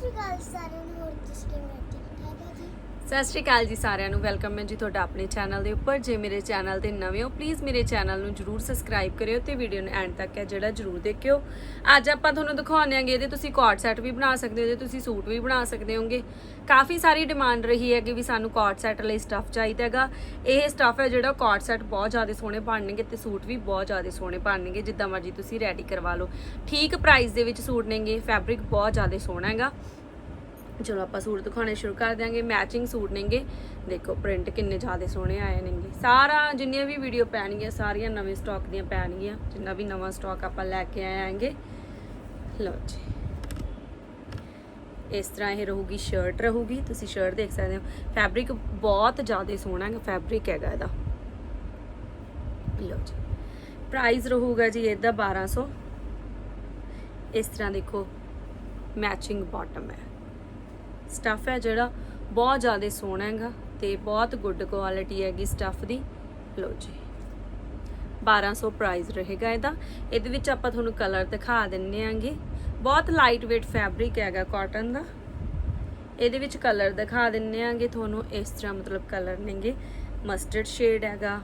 ਸ਼੍ਰੀ ਅਕਾਲ ਸਾਰਿਆਂ ਨੂੰ ਹੋਰ ਸਤਿ ਸ਼੍ਰੀ ਅਕਾਲ ਜੀ ਸਾਰਿਆਂ ਨੂੰ, ਵੈਲਕਮ ਹੈ ਜੀ ਤੁਹਾਡਾ ਆਪਣੇ ਚੈਨਲ ਦੇ ਉੱਪਰ। ਜੇ ਮੇਰੇ ਚੈਨਲ ਤੇ ਨਵੇਂ ਹੋ ਪਲੀਜ਼ ਮੇਰੇ ਚੈਨਲ ਨੂੰ ਜਰੂਰ ਸਬਸਕ੍ਰਾਈਬ ਕਰਿਓ ਤੇ ਵੀਡੀਓ ਨੂੰ ਐਂਡ ਤੱਕ ਹੈ ਜਿਹੜਾ ਜਰੂਰ ਦੇਖਿਓ। ਅੱਜ ਆਪਾਂ ਤੁਹਾਨੂੰ ਦਿਖਾਉਂਦੇ ਆਂਗੇ ਇਹਦੇ ਤੁਸੀਂ ਕੋਟ ਸੈੱਟ ਵੀ ਬਣਾ ਸਕਦੇ ਹੋ, ਇਹਦੇ ਤੁਸੀਂ ਸੂਟ ਵੀ ਬਣਾ ਸਕਦੇ ਹੋਗੇ। ਕਾਫੀ ਸਾਰੀ ਡਿਮਾਂਡ ਰਹੀ ਹੈ ਕਿ ਵੀ ਸਾਨੂੰ ਕੋਟ ਸੈੱਟ ਲਈ ਸਟੱਫ ਚਾਹੀਦਾ ਹੈਗਾ। ਇਹ ਸਟੱਫ ਹੈ ਜਿਹੜਾ ਕੋਟ ਸੈੱਟ ਬਹੁਤ ਜ਼ਿਆਦਾ ਸੋਹਣੇ ਬਣਨਗੇ ਤੇ ਸੂਟ ਵੀ ਬਹੁਤ ਜ਼ਿਆਦਾ ਸੋਹਣੇ ਬਣਨਗੇ, ਜਿੱਦਾਂ ਮਰਜ਼ੀ ਤੁਸੀਂ ਰੈਡੀ ਕਰਵਾ ਲਓ। ਠੀਕ ਪ੍ਰਾਈਸ ਦੇ ਵਿੱਚ ਸੂਟ ਨੇਗੇ ਫੈਬਰਿਕ ਬਹੁਤ ਜ਼ਿਆਦਾ ਸੋਹਣਾ ਹੈਗਾ। ਚਲੋ ਆਪਾਂ ਸੂਟ ਦਿਖਾਉਣੇ ਸ਼ੁਰੂ ਕਰ ਦਿਆਂਗੇ ਮੈਚਿੰਗ ਸੂਟ ਨੇਗੇ। ਦੇਖੋ ਪ੍ਰਿੰਟ ਕਿੰਨੇ ਜ਼ਿਆਦਾ ਸੋਹਣੇ ਆਏ ਨੇਗੇ। ਸਾਰਾ ਜਿੰਨੀਆਂ ਵੀ ਵੀਡੀਓ ਪੈਣਗੀਆਂ, ਸਾਰੀਆਂ ਨਵੇਂ ਸਟਾਕ ਦੀਆਂ ਪੈਣਗੀਆਂ, ਜਿੰਨਾ ਵੀ ਨਵਾਂ ਸਟਾਕ ਆਪਾਂ ਲੈ ਕੇ ਆਏ ਆਂਗੇ। ਲਓ ਜੀ। ਇਸ ਤਰ੍ਹਾਂ ਇਹ ਰਹੂਗੀ ਸ਼ਰਟ ਰਹੂਗੀ। ਤੁਸੀਂ ਸ਼ਰਟ ਦੇਖ ਸਕਦੇ ਹੋ। ਫੈਬਰਿਕ ਬਹੁਤ ਜ਼ਿਆਦਾ ਸੋਹਣਾ ਹੈ ਫੈਬਰਿਕ ਹੈਗਾ ਇਹਦਾ। ਲਓ ਜੀ। ਪ੍ਰਾਈਸ ਰਹੂਗਾ ਜੀ ਇਹਦਾ 1200 ਇਸ ਤਰ੍ਹਾਂ ਦੇਖੋ ਮੈਚਿੰਗ ਬਾਟਮ ਹੈ। ਸਟੱਫ ਹੈ ਜਿਹੜਾ ਬਹੁਤ ਜ਼ਿਆਦਾ ਸੋਹਣਾ ਹੈਗਾ ਤੇ ਬਹੁਤ ਗੁੱਡ ਕੁਆਲਿਟੀ ਹੈਗੀ ਸਟੱਫ ਦੀ। ਲੋ ਜੀ 1200 ਪ੍ਰਾਈਸ ਰਹੇਗਾ ਇਹਦਾ। ਇਹਦੇ ਵਿੱਚ ਆਪਾਂ ਤੁਹਾਨੂੰ ਕਲਰ ਦਿਖਾ ਦਿੰਨੇ ਆਂਗੇ। ਬਹੁਤ ਲਾਈਟ weight ਫੈਬਰਿਕ ਹੈਗਾ ਕਾਟਨ ਦਾ। ਇਹਦੇ ਵਿੱਚ ਕਲਰ ਦਿਖਾ ਦਿੰਨੇ ਆਂਗੇ, ਤੁਹਾਨੂੰ ਇਸ ਤਰ੍ਹਾਂ ਮਤਲਬ ਕਲਰ ਨੇਗੇ। ਮਸਟਰਡ ਸ਼ੇਡ ਹੈਗਾ।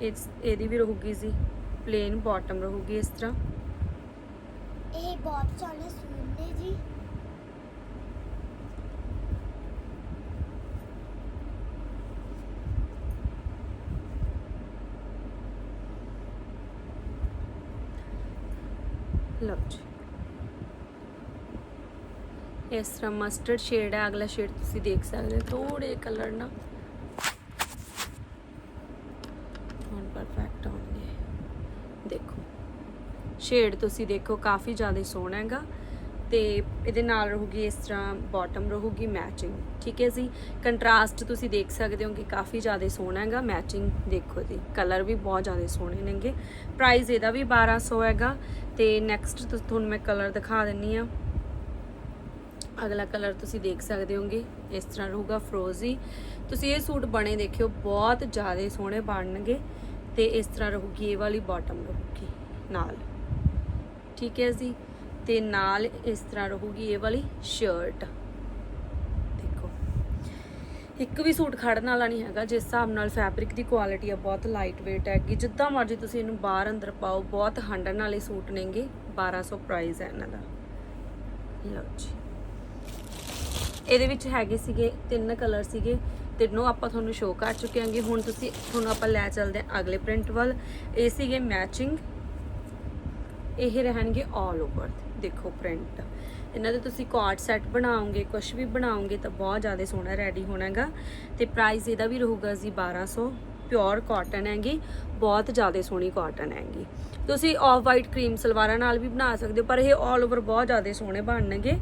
ਇਸ, ਇਹਦੀ ਵੀ ਰਹੂਗੀ ਜੀ। ਪਲੇਨ ਬਾਟਮ ਰਹੂਗੀ ਇਸ ਤਰ੍ਹਾਂ? ਇਹ ਬਹੁਤ ਸੋਹਣੇ ਸੂਟ ਨੇ ਜੀ। ਲਓ ਜੀ। ਇਸ ਤਰ੍ਹਾਂ ਮਸਟਰਡ ਸ਼ੇਡ ਹੈ ਅਗਲਾ ਸ਼ੇਡ ਤੁਸੀਂ ਦੇਖ ਸਕਦੇ ਹੋ ਥੋੜੇ ਕਲਰ ਨਾ ਹੁਣ ਪਰਫੈਕਟ ਹੋਣਗੇ। ਦੇਖੋ। ਸ਼ੇਡ ਤੁਸੀਂ ਦੇਖੋ, ਕਾਫੀ ਜ਼ਿਆਦਾ ਸੋਹਣਾ ਹੈਗਾ ਤੇ ਇਹਦੇ ਨਾਲ ਰਹੂਗੀ, ਇਸ ਤਰ੍ਹਾਂ ਬਾਟਮ ਰਹੂਗੀ ਮੈਚਿੰਗ ਠੀਕ ਹੈ ਜੀ? ਕੰਟਰਾਸਟ ਤੁਸੀਂ ਦੇਖ ਸਕਦੇ ਹੋ ਕਿ ਕਾਫੀ ਜ਼ਿਆਦਾ ਸੋਹਣਾ ਹੈਗਾ ਮੈਚਿੰਗ ਦੇਖੋ ਜੀ ਕਲਰ ਵੀ ਬਹੁਤ ਜ਼ਿਆਦਾ ਸੋਹਣੇ ਨੇਗੇ। ਪ੍ਰਾਈਸ ਇਹਦਾ ਵੀ 1200 ਹੈਗਾ ਤੇ ਨੈਕਸਟ ਤੁਹਾਨੂੰ ਮੈਂ ਕਲਰ ਦਿਖਾ ਦਿੰਨੀ ਆ ਅਗਲਾ ਕਲਰ ਤੁਸੀਂ ਦੇਖ ਸਕਦੇ ਹੋਗੇ, ਇਸ ਤਰ੍ਹਾਂ ਰਹੂਗਾ ਫਰੋਜ਼ੀ ਤੁਸੀਂ ਇਹ ਸੂਟ ਬਣੇ ਦੇਖਿਓ, ਬਹੁਤ ਜ਼ਿਆਦਾ ਸੋਹਣੇ ਬਣਨਗੇ। ਤੇ ਇਸ ਤਰ੍ਹਾਂ ਰਹੂਗੀ, ਇਹ ਵਾਲੀ ਬਾਟਮ ਰਹੂਗੀ, ਨਾਲ। ਠੀਕ ਹੈ ਜੀ? ਤੇ ਨਾਲ ਇਸ ਤਰ੍ਹਾਂ ਰਹੂਗੀ ਇਹ ਵਾਲੀ ਸ਼ਰਟ ਦੇਖੋ। ਇੱਕ ਵੀ ਸੂਟ ਖੜਨ ਵਾਲਾ ਨਹੀਂ ਹੈਗਾ, ਜਿਸ ਹਿਸਾਬ ਨਾਲ ਫੈਬਰਿਕ ਦੀ ਕੁਆਲਿਟੀ ਆ, ਬਹੁਤ ਲਾਈਟ weight ਹੈਗੀ। ਜਿੱਦਾਂ ਮਰਜ਼ੀ ਤੁਸੀਂ ਇਹਨੂੰ ਬਾਹਰ ਅੰਦਰ ਪਾਓ, ਬਹੁਤ ਹੰਡਣ ਵਾਲੇ ਸੂਟ ਨੇਗੇ 1200 ਪ੍ਰਾਈਸ ਹੈ ਇਹਨਾਂ ਦਾ। ਲਓ ਜੀ। ਇਹਦੇ ਵਿੱਚ ਹੈਗੇ ਸੀਗੇ ਤਿੰਨ ਕਲਰ ਸੀਗੇ ਤਿੰਨੋਂ ਆਪਾਂ ਤੁਹਾਨੂੰ ਸ਼ੋਅ ਕਰ ਚੁੱਕੇ ਹਾਂਗੇ। ਹੁਣ ਤੁਸੀਂ ਤੁਹਾਨੂੰ ਆਪਾਂ ਲੈ ਚੱਲਦੇ ਹਾਂ ਅਗਲੇ ਪ੍ਰਿੰਟ ਵੱਲ। ਇਹ ਸੀਗੇ ਮੈਚਿੰਗ ਇਹ ਰਹਿਣਗੇ 올 ਓਵਰ ਦੇਖੋ ਪ੍ਰਿੰਟ ਇਹਨਾਂ ਦੇ ਤੁਸੀਂ ਕਾਰਡ ਸੈੱਟ ਬਣਾਓਗੇ ਕੁਝ ਵੀ ਬਣਾਓਗੇ ਤਾਂ ਬਹੁਤ ਜ਼ਿਆਦਾ ਸੋਹਣਾ ਰੈਡੀ ਹੋਣਾਗਾ। ਤੇ ਪ੍ਰਾਈਸ ਇਹਦਾ ਵੀ ਰਹੂਗਾ ਜੀ 1200 ਪਿਓਰ ਕਾਟਨ ਹੈਗੀ, ਬਹੁਤ ਜ਼ਿਆਦਾ ਸੋਹਣੀ ਕਾਟਨ ਹੈਗੀ। ਤੁਸੀਂ ਆਫ ਵਾਈਟ ਕਰੀਮ ਸਲਵਾਰਾਂ ਨਾਲ ਵੀ ਬਣਾ ਸਕਦੇ ਹੋ, ਪਰ ਇਹ 올 ਓਵਰ ਬਹੁਤ ਜ਼ਿਆਦਾ ਸੋਹਣੇ ਬਣਨਗੇ।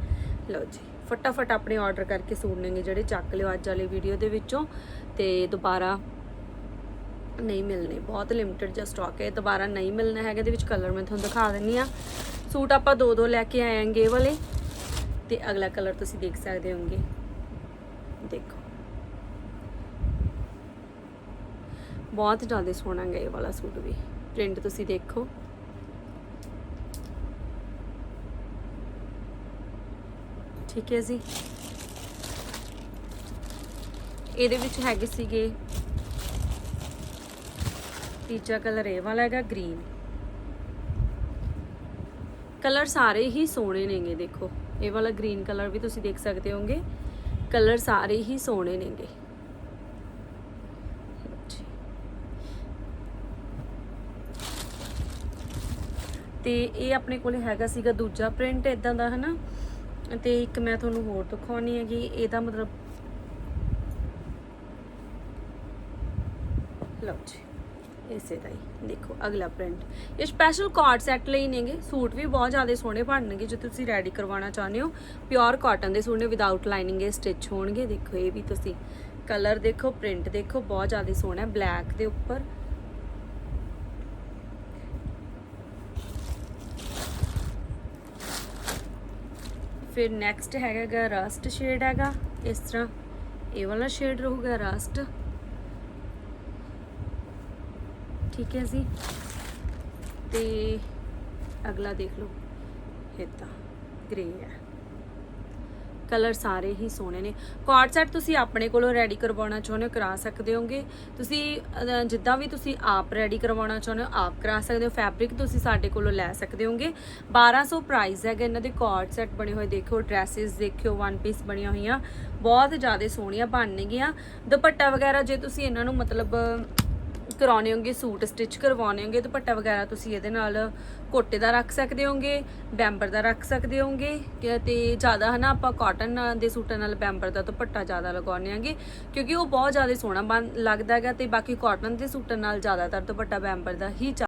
ਲਓ ਜੀ। ਫਟਾਫਟ ਆਪਣੇ ਆਰਡਰ ਕਰਕੇ ਸੂਟ ਨੇਗੇ ਜਿਹੜੇ ਚੱਕ ਲਿਓ ਅੱਜ ਵਾਲੀ ਵੀਡੀਓ ਦੇ ਵਿੱਚੋਂ। ਤੇ ਦੁਬਾਰਾ ਨਹੀਂ ਮਿਲਨੇ ਬਹੁਤ ਲਿਮਟਿਡ ਜਿਹਾ ਸਟਾਕ ਹੈ। ਦੁਬਾਰਾ ਨਹੀਂ ਮਿਲਣਾ ਹੈਗਾ, ਇਹਦੇ ਵਿੱਚ ਕਲਰ ਮੈਂ ਤੁਹਾਨੂੰ ਦਿਖਾ ਦਿੰਨੀ ਆ ਸੂਟ ਆਪਾਂ ਦੋ ਦੋ ਲੈ ਕੇ ਆਏਗੇ ਇਹ ਵਾਲੇ। ਤੇ ਅਗਲਾ ਕਲਰ ਤੁਸੀਂ ਦੇਖ ਸਕਦੇ ਹੋਗੇ ਦੇਖੋ। ਬਹੁਤ ਜ਼ਿਆਦਾ ਸੋਹਣਾ ਹੈ ਇਹ ਵਾਲਾ ਸੂਟ ਵੀ। ਪ੍ਰਿੰਟ ਤੁਸੀਂ ਦੇਖੋ। ਠੀਕ ਹੈ ਜੀ। ਇਹਦੇ ਵਿੱਚ ਹੈਗੇ ਸੀਗੇ ਤੀਜਾ ਕਲਰ ਇਹ ਵਾਲਾ ਹੈਗਾ ਗ੍ਰੀਨ ਕਲਰ ਸਾਰੇ ਹੀ ਸੋਹਣੇ ਨੇਗੇ, ਦੇਖੋ। ਇਹ ਵਾਲਾ ਗ੍ਰੀਨ ਕਲਰ ਵੀ ਤੁਸੀਂ ਦੇਖ ਸਕਦੇ ਹੋਗੇ ਕਲਰ ਸਾਰੇ ਹੀ ਸੋਹਣੇ ਨੇਗੇ। ਤੇ ਇਹ ਆਪਣੇ ਕੋਲੇ ਹੈਗਾ ਸੀਗਾ ਦੂਜਾ ਪ੍ਰਿੰਟ ਇਦਾਂ ਦਾ, ਹਨਾ? ਤੇ ਇੱਕ ਮੈਂ ਤੁਹਾਨੂੰ ਹੋਰ ਦਿਖਾਉਣੀ ਹੈਗੀ, ਇਹਦਾ ਮਤਲਬ ਲਓ ਜੀ, ਇਸੇ ਦਾ ਹੀ। ਦੇਖੋ, ਅਗਲਾ ਪ੍ਰਿੰਟ ਇਹ ਸਪੈਸ਼ਲ ਕਾਰਡ ਸੈੱਟ ਲਈ ਨੇਗੇ ਸੂਟ ਵੀ ਬਹੁਤ ਜ਼ਿਆਦਾ ਸੋਹਣੇ ਬਣਨਗੇ, ਜੇ ਤੁਸੀਂ ਰੈਡੀ ਕਰਵਾਉਣਾ ਚਾਹੁੰਦੇ ਹੋ। ਪਿਓਰ ਕਾਟਨ ਦੇ ਸੂਟ ਨੇ ਵਿਦਆਊਟ ਲਾਈਨਿੰਗ ਇਹ ਸਟਿਚ ਹੋਣਗੇ। ਦੇਖੋ, ਇਹ ਵੀ ਤੁਸੀਂ ਕਲਰ ਦੇਖੋ ਪ੍ਰਿੰਟ ਦੇਖੋ, ਬਹੁਤ ਜ਼ਿਆਦਾ ਸੋਹਣਾ ਬਲੈਕ ਦੇ ਉੱਪਰ ਫਿਰ ਨੈਕਸਟ ਹੈਗਾ ਰਸਟ ਸ਼ੇਡ ਹੈਗਾ, ਇਸ ਤਰ੍ਹਾਂ। ਇਹ ਵਾਲਾ ਸ਼ੇਡ ਰਹੂਗਾ ਰਸਟ ਠੀਕ ਹੈ ਜੀ। ਤੇ ਅਗਲਾ ਦੇਖ ਲਓ। ਇਦਾਂ ਗ੍ਰੇ ਹੈ। ਕਲਰ ਸਾਰੇ ਹੀ ਸੋਹਣੇ ਨੇ। ਕੋਟ ਸੈਟ ਤੁਸੀਂ ਆਪਣੇ ਕੋਲੋਂ ਰੈਡੀ ਕਰਵਾਉਣਾ ਚਾਹੁੰਦੇ ਹੋ, ਕਰਾ ਸਕਦੇ ਹੋਗੇ। ਤੁਸੀਂ ਜਿੱਦਾਂ ਵੀ ਤੁਸੀਂ ਆਪ ਰੈਡੀ ਕਰਵਾਉਣਾ ਚਾਹੁੰਦੇ ਹੋ, ਆਪ ਕਰਾ ਸਕਦੇ ਹੋ। ਫੈਬਰਿਕ ਤੁਸੀਂ ਸਾਡੇ ਕੋਲੋਂ ਲੈ ਸਕਦੇ ਹੋਗੇ। 1200 ਪ੍ਰਾਈਸ ਹੈਗਾ ਇਹਨਾਂ ਦੇ ਕੋਟ ਸੈਟ ਬਣੇ ਹੋਏ। ਦੇਖੋ ਡਰੈਸਸ ਦੇਖਿਓ ਵਨ ਪੀਸ ਬਣੀਆਂ ਹੋਈਆਂ। ਬਹੁਤ ਜ਼ਿਆਦਾ ਸੋਹਣੀਆਂ ਬਣਨਗੀਆਂ। ਦੁਪੱਟਾ ਵਗੈਰਾ ਜੇ ਤੁਸੀਂ ਇਹਨਾਂ ਨੂੰ ਮਤਲਬ ਕਰਾਉਣੇ ਹੋਗੇ ਸੂਟ ਸਟਿਚ ਕਰਵਾਉਣੇ ਹੋਗੇ ਦੁਪੱਟਾ ਵਗੈਰਾ ਤੁਸੀਂ ਇਹਦੇ ਨਾਲ ਕੋਟੇ ਦਾ ਰੱਖ ਸਕਦੇ ਹੋਗੇ ਬੈਂਬਰ ਦਾ ਰੱਖ ਸਕਦੇ ਹੋਗੇ ਕਿ- ਤੇ ਜ਼ਿਆਦਾ ਹਨਾ ਆਪਾਂ ਕਾਟਨ ਦੇ ਸੂਟਾਂ ਨਾਲ ਬੈਂਬਰ ਦਾ ਦੁਪੱਟਾ ਜ਼ਿਆਦਾ ਲਗਾਉਂਦੇ ਆਂਗੇ ਕਿਉਂਕਿ ਉਹ ਬਹੁਤ ਜ਼ਿਆਦਾ ਸੋਹਣਾ ਬਣ ਲੱਗਦਾ ਹੈਗਾ ਤੇ ਬਾਕੀ ਕਾਟਨ ਦੇ ਸੂਟਾਂ ਨਾਲ ਜ਼ਿਆਦਾਤਰ ਦੁਪੱਟਾ ਬੈਂਬਰ ਦਾ ਹੀ ਚੱਲ-